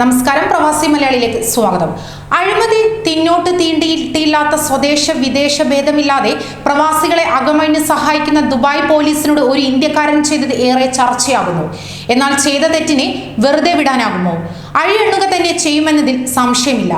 നമസ്കാരം പ്രവാസി മലയാളിയിലേക്ക് സ്വാഗതം. അഴിമതി തിന്നോട്ട് തീണ്ടിയിട്ടില്ലാത്ത സ്വദേശ വിദേശ ഭേദമില്ലാതെ പ്രവാസികളെ അകമഴിഞ്ഞ് സഹായിക്കുന്ന ദുബായ് പോലീസിനോട് ഒരു ഇന്ത്യക്കാരൻ ചെയ്തത് ഏറെ ചർച്ചയാകുന്നു. എന്നാൽ ചെയ്ത തെറ്റിനെ വെറുതെ വിടാനാകുമോ? അഴിയെണ്ണുക തന്നെ ചെയ്യുമെന്നതിൽ സംശയമില്ല.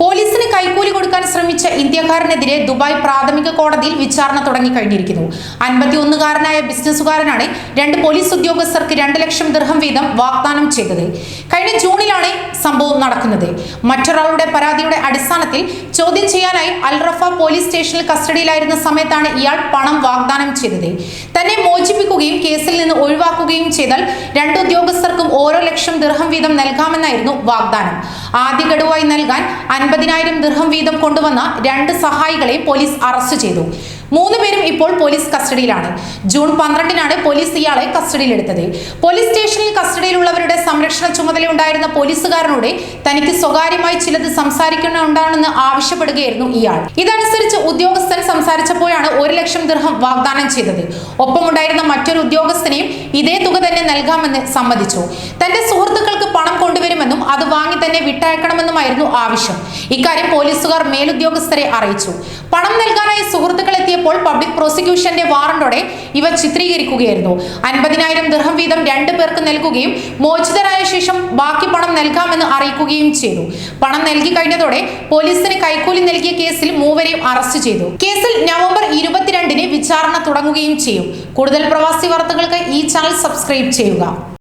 പോലീസിന് കൈക്കൂലി കൊടുക്കാൻ ശ്രമിച്ച ഇന്ത്യക്കാരനെതിരെ ദുബായ് പ്രാഥമിക കോടതിയിൽ വിചാരണ തുടങ്ങിക്കഴിഞ്ഞിരിക്കുന്നു. അൻപത്തിയൊന്നുകാരനായ ബിസിനസ്സുകാരനാണ് രണ്ട് പോലീസ് ഉദ്യോഗസ്ഥർക്ക് രണ്ട് ലക്ഷം ദൃഹം വീതം വാഗ്ദാനം ചെയ്തത്. കഴിഞ്ഞ ജൂണിലാണ് സംഭവം നടക്കുന്നത്. മറ്റൊരാളുടെ പരാതിയുടെ അടിസ്ഥാനത്തിൽ ചോദ്യം ചെയ്യാനായി അൽറഫ പോലീസ് സ്റ്റേഷനിൽ കസ്റ്റഡിയിലായിരുന്ന സമയത്താണ് ഇയാൾ പണം വാഗ്ദാനം ചെയ്തത്. തന്നെ മോചിപ്പിക്കുകയും കേസിൽ നിന്ന് ഒഴിവാക്കുകയും ചെയ്താൽ രണ്ട് ഉദ്യോഗസ്ഥർക്കും ഓരോ ലക്ഷം ദൃഹം വീതം നൽകാമെന്നായിരുന്നു വാഗ്ദാനം. ആദ്യ ഗഡുവായി നൽകാൻ അൻപതിനായിരം ദീർഘം വീതം കൊണ്ടുവന്ന രണ്ട് സഹായികളെ പോലീസ് അറസ്റ്റ് ചെയ്തു. മൂന്ന് പേരും ഇപ്പോൾ പോലീസ് കസ്റ്റഡിയിലാണ്. ജൂൺ പന്ത്രണ്ടിനാണ് പോലീസ് ഇയാളെ കസ്റ്റഡിയിലെടുത്തത്. പോലീസ് സ്റ്റേഷനിൽ കസ്റ്റഡിയിലുള്ളവരുടെ സംരക്ഷണ ചുമതലയുണ്ടായിരുന്ന പോലീസുകാരനോട് തനിക്ക് സ്വകാര്യമായി ചിലത് സംസാരിക്കണമെന്നാണെന്ന് ആവശ്യപ്പെടുകയായിരുന്നു ഇയാൾ. ഇതനുസരിച്ച് ഉദ്യോഗസ്ഥൻ സംസാരിച്ചപ്പോഴാണ് ഒരു ലക്ഷം ദീർഘം വാഗ്ദാനം ചെയ്തത്. ഒപ്പമുണ്ടായിരുന്ന മറ്റൊരു ഉദ്യോഗസ്ഥനെയും ഇതേ തുക തന്നെ നൽകാമെന്ന് സമ്മതിച്ചു. തന്റെ സുഹൃത്തുക്കൾക്ക് പണം കൊണ്ടുവരുമെന്നും അത് വാങ്ങി തന്നെ വിട്ടയക്കണമെന്നുമായിരുന്നു ആവശ്യം. ഇക്കാര്യം പോലീസുകാർ മേലുദ്യോഗസ്ഥരെ അറിയിച്ചു. പണം നൽകാനായി സുഹൃത്തുക്കൾ എത്തിയപ്പോൾ പബ്ലിക് പ്രോസിക്യൂഷന്റെ വാറണ്ടോടെ ഇവ ചിത്രീകരിക്കുകയായിരുന്നു. അൻപതിനായിരം ദൃഹം വീതം രണ്ടു പേർക്ക് നൽകുകയും മോചിതരായ ശേഷം ബാക്കി പണം നൽകാമെന്ന് അറിയിക്കുകയും ചെയ്തു. പണം നൽകി കഴിഞ്ഞതോടെ പോലീസിന് കൈക്കൂലി നൽകിയ കേസിൽ മൂവരെയും അറസ്റ്റ് ചെയ്തു. കേസിൽ നവംബർ ഇരുപത്തിരണ്ടിന് വിചാരണ തുടങ്ങുകയും ചെയ്യും. കൂടുതൽ പ്രവാസി വാർത്തകൾക്ക് ഈ ചാനൽ സബ്സ്ക്രൈബ് ചെയ്യുക.